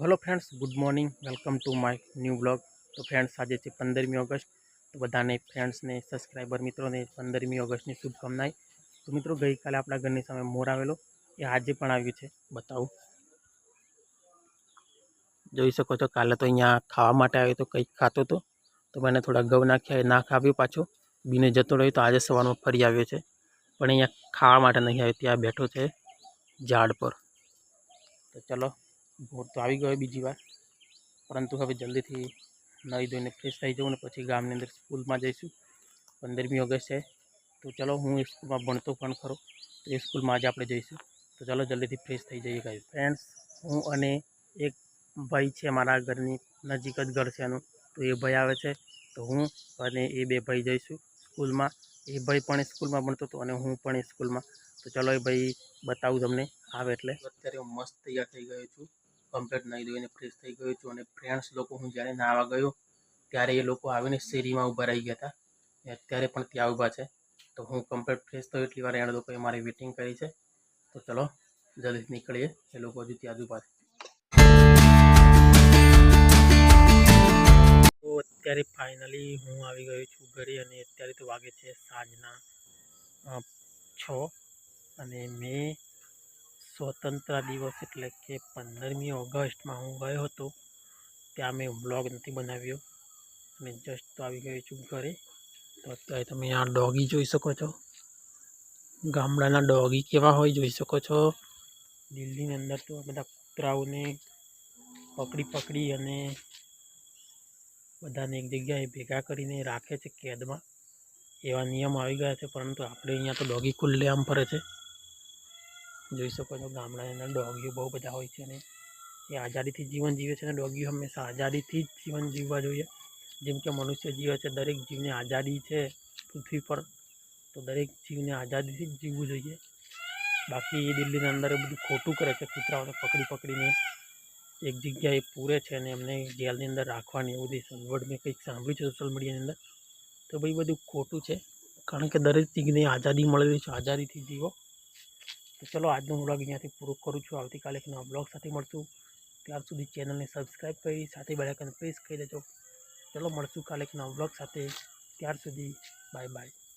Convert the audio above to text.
Hello friends good morning welcome to my new blog તો friends આજે છે પંદરમી ઓગસ્ટ. તો બધાને ફ્રેન્ડ્સને સબસ્ક્રાઈબર મિત્રોને પંદરમી ઓગસ્ટની શુભકામનાએ તો મિત્રો, ગઈકાલે આપણા ઘરની સામે મોર આવેલો. એ આજે પણ આવ્યું છે. બતાવું. જોઈ શકો છો, કાલે તો અહીંયા ખાવા માટે આવ્યો તો કંઈક ખાતો હતો તો મને થોડા ઘઉં નાખ્યા ના ખાવ્યું પાછો. બીને જતો રહ્યો તો આજે સવારમાં ફરી આવ્યો છે. પણ અહીંયા ખાવા માટે નહીં આવ્યો, ત્યાં બેઠો છે ઝાડ પર. તો ચલો ભોર તો આવી ગયો બીજી વાર. પરંતુ હવે જલ્દીથી નાહી ધોઈને ફ્રેશ થઈ જાઉં ને પછી ગામની અંદર સ્કૂલમાં જઈશું. પંદરમી ઓગસ્ટ છે. તો ચલો હું એ સ્કૂલમાં ભણતો પણ ખરો. તો એ સ્કૂલમાં આજે આપણે જઈશું. તો ચલો જલ્દીથી ફ્રેશ થઈ જઈએ ગાઈસ. ફ્રેન્ડ્સ હું અને એક ભાઈ છે મારા ઘરની નજીક જ ઘર છે એનું. તો એ ભાઈ આવે છે. તો હું અને એ બે ભાઈ જઈશું સ્કૂલમાં. એ ભાઈ પણ સ્કૂલમાં ભણતો હતો અને હું પણ એ સ્કૂલમાં. તો ચલો એ ભાઈ બતાવું તમને. આવે એટલે. અત્યારે હું મસ્ત તૈયાર થઈ ગયો છું. કમ્પ્લીટ નાહી ધોઈને ફ્રેશ થઈ ગયો છું અને ફ્રેન્ડ્સ લોકો હું જ્યારે નાહવા ગયો ત્યારે એ લોકો આવીને શેરીમાં ઊભા રહી ગયા હતા. એ અત્યારે પણ ત્યાં ઊભા છે. તો હું કમ્પ્લેટ ફ્રેશ થયો એટલી વાર એણે લોકોએ મારી વેટિંગ કરી છે. તો ચલો, જલ્દી નીકળીએ. એ લોકો હજુ ત્યાં જ ઊભા છે. તો અત્યારે ફાઇનલી હું આવી ગયો છું ઘરે અને અત્યારે તો વાગે છે સાંજના છ અને મેં સ્વતંત્ર દિવસ એટલે કે પંદરમી ઓગસ્ટમાં હું ગયો હતો, ત્યાં મેં બ્લોગ નથી બનાવ્યો. અને જસ્ટ તો આવી ગયો છું ઘરે. તો અત્યારે તમે આ ડોગી જોઈ શકો છો. ગામડાના ડોગી કેવા હોય જોઈ શકો છો. દિલ્હીની અંદર તો બધા કૂતરાઓને પકડી પકડી અને બધાને એક જગ્યાએ ભેગા કરીને રાખે છે કેદમાં. એવા નિયમ આવી ગયા છે, પરંતુ આપણે અહીંયા તો ડોગી ખુલ્લે આમ ફરે છે. જોઈ શકો છો ગામડાની અંદર ડોગીઓ બહુ બધા હોય છે અને એ આઝાદીથી જીવન જીવે છે અને ડોગીઓ હંમેશા આઝાદીથી જ જીવન જીવવા જોઈએ. જેમ કે મનુષ્ય જીવે છે, દરેક જીવને આઝાદી છે પૃથ્વી પર. તો દરેક જીવને આઝાદીથી જ જીવવું જોઈએ. બાકી એ દિલ્હીની અંદર બધું ખોટું કરે છે, કૂતરાઓને પકડી પકડીને એક જગ્યાએ પૂરે છે અને એમને જેલની અંદર રાખવાની એવું બધી સગવડ મેં કંઈક સાંભળ્યું છે સોશિયલ મીડિયાની અંદર. તો ભાઈ બધું ખોટું છે. કારણ કે દરેક જીવને આઝાદી મળેલી છે, આઝાદીથી જીવો. તો ચલો આજનો બ્લોગ અહીંયાથી પૂરો કરું છું. આવતીકાલે એક નવા બ્લોગ સાથે મળશું. ત્યાર સુધી ચેનલને સબસ્ક્રાઈબ કરી, સાથે બેલાઇકન પ્રેસ કરી દેજો. ચલો મળશું કાલે એક નવા બ્લોગ સાથે. ત્યાર સુધી બાય બાય